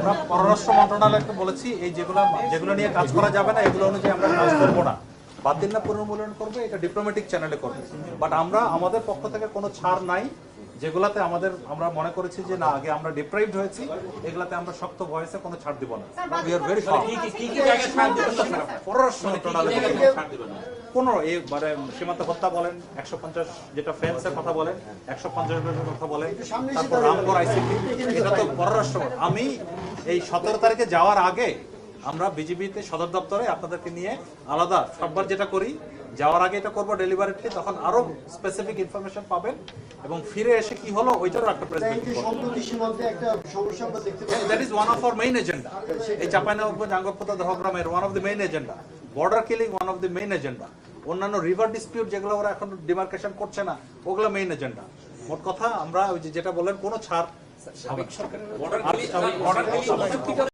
আমরা পররাষ্ট্র মন্ত্রণালয়কে বলেছি এই যেগুলো যেগুলো নিয়ে কাজ করা যাবে না এগুলো অনুযায়ী আমরা কাজ করব না। বাতিল না পুনর্মূল্যায়ন করবে এটা ডিপ্লোম্যাটিক চ্যানেলে করবে। বাট আমরা আমাদের পক্ষ থেকে কোনো ছাড় নাই যেগুলাতে আমাদের আমরা মনে করেছি যে না আগে আমরা ডিপ্রাইভড হয়েছি এগুলাতে আমরা শক্ত ভয়েসে কোনো ছাড় দিব না। We are very? পররাষ্ট্র মন্ত্রণালয়? কোনো এই মানে সীমান্ত হত্যা বলেন একশো পঞ্চাশ যেটা ফেন্সের কথা বলেন একশো পঞ্চাশ কথা বলেন তারপর রামপুর আইসিপি এটা তো পররাষ্ট্র। আমি এই সতেরো তারিখে যাওয়ার আগে আমরা বিজিবিতে সদর দপ্তরে আপনাদেরকে নিয়ে আলাদা সববার যেটা করি যাওয়ার আগে এটা করব ডেলিভারিটলি তখন আরও স্পেসিফিক ইনফরমেশন পাবেন এবং ফিরে এসে কি হলো ওইটারও একটা that is one of our main agenda এই Chapainawabganj Angarpota দহগ্রামের one of the main agenda border killing one of the main agenda অন্যান্য রিভার ডিসপিউট যেগুলো ওরা এখন ডিমার্কেশন করছে না ওগুলো মেইন এজেন্ডা মোট কথা আমরা ওই যে যেটা বললেন কোনো ছাড় কিলিং চুক্তি